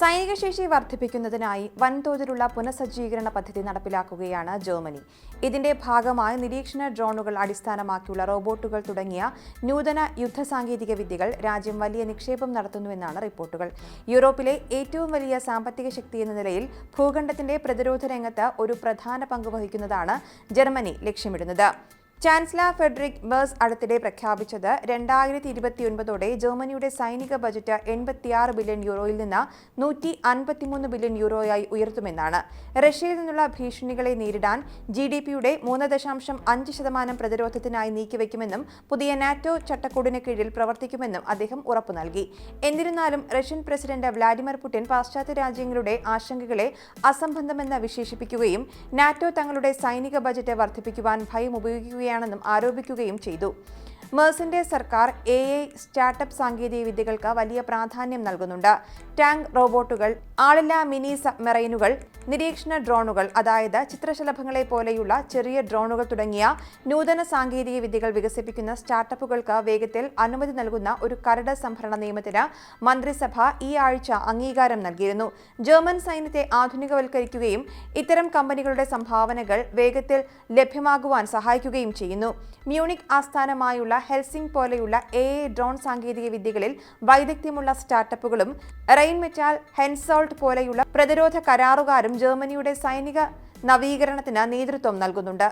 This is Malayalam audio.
സൈനിക ശേഷി വർദ്ധിപ്പിക്കുന്നതിനായി വൻതോതിലുള്ള പുനഃസജ്ജീകരണ പദ്ധതി നടപ്പിലാക്കുകയാണ് ജർമ്മനി. ഇതിന്റെ ഭാഗമായി നിരീക്ഷണ ഡ്രോണുകൾ അടിസ്ഥാനമാക്കിയുള്ള റോബോട്ടുകൾ തുടങ്ങിയ നൂതന യുദ്ധസാങ്കേതിക വിദ്യകൾ രാജ്യം വലിയ നിക്ഷേപം നടത്തുന്നുവെന്നാണ് റിപ്പോർട്ടുകൾ. യൂറോപ്പിലെ ഏറ്റവും വലിയ സാമ്പത്തിക ശക്തി എന്ന നിലയിൽ ഭൂഖണ്ഡത്തിന്റെ പ്രതിരോധ രംഗത്ത് ഒരു പ്രധാന പങ്ക് വഹിക്കുന്നതാണ് ജർമ്മനി ലക്ഷ്യമിടുന്നത്. ചാൻസലർ ഫെഡറിക് ബേഴ്സ് അടുത്തിടെ പ്രഖ്യാപിച്ചത് രണ്ടായിരത്തി ഇരുപത്തിയൊൻപതോടെ ജർമ്മനിയുടെ സൈനിക ബജറ്റ് എൺപത്തിയാറ് ബില്യൺ യൂറോയിൽ നിന്ന് നൂറ്റി അൻപത്തിമൂന്ന് ബില്യൺ യൂറോയായി ഉയർത്തുമെന്നാണ്. റഷ്യയിൽ നിന്നുള്ള ഭീഷണികളെ നേരിടാൻ ജി ഡി പിയുടെ മൂന്ന് ദശാംശം അഞ്ച് ശതമാനം പ്രതിരോധത്തിനായി നീക്കിവെക്കുമെന്നും പുതിയ നാറ്റോ ചട്ടക്കൂടിന് കീഴിൽ പ്രവർത്തിക്കുമെന്നും അദ്ദേഹം ഉറപ്പു നൽകി. എന്നിരുന്നാലും റഷ്യൻ പ്രസിഡന്റ് വ്ളാഡിമിർ പുടിൻ പാശ്ചാത്യ രാജ്യങ്ങളുടെ ആശങ്കകളെ അസംബന്ധമെന്ന് വിശേഷിപ്പിക്കുകയും നാറ്റോ തങ്ങളുടെ സൈനിക ബജറ്റ് വർദ്ധിപ്പിക്കുവാൻ ഭയം ഉപയോഗിക്കുകയാണെന്നും ആരോപിക്കുകയും ചെയ്തു. മേഴ്സിന്റെ സർക്കാർ എ ഐ സ്റ്റാർട്ടപ്പ് സാങ്കേതിക വിദ്യകൾക്ക് വലിയ പ്രാധാന്യം നൽകുന്നുണ്ട്. ടാങ്ക് റോബോട്ടുകൾ ആളില്ലാ മിനി സബ്മെറൈനുകൾ നിരീക്ഷണ ഡ്രോണുകൾ അതായത് ചിത്രശലഭങ്ങളെ പോലെയുള്ള ചെറിയ ഡ്രോണുകൾ തുടങ്ങിയ നൂതന സാങ്കേതിക വിദ്യകൾ വികസിപ്പിക്കുന്ന സ്റ്റാർട്ടപ്പുകൾക്ക് വേഗത്തിൽ അനുമതി നൽകുന്ന ഒരു കരട് സംഭരണ നിയമത്തിന് മന്ത്രിസഭ ഈ ആഴ്ച അംഗീകാരം നൽകിയിരുന്നു. ജർമ്മൻ സൈന്യത്തെ ആധുനികവൽക്കരിക്കുകയും ഇത്തരം കമ്പനികളുടെ സംഭാവനകൾ വേഗത്തിൽ ലഭ്യമാകുവാൻ സഹായിക്കുകയും ചെയ്യുന്നു. മ്യൂണിക് ആസ്ഥാനമായുള്ള ഹെൽസിംഗ് പോലെയുള്ള എ ഡ്രോൺ സാങ്കേതിക വിദ്യകളിൽ വൈദഗ്ധ്യമുള്ള സ്റ്റാർട്ടപ്പുകളും റെയിൻ മെറ്റാൽ ഹെൻസോൾട്ട് പോലെയുള്ള പ്രതിരോധ കരാറുകാരും ജർമ്മനിയുടെ സൈനിക നവീകരണത്തിന് നേതൃത്വം നൽകുന്നുണ്ട്.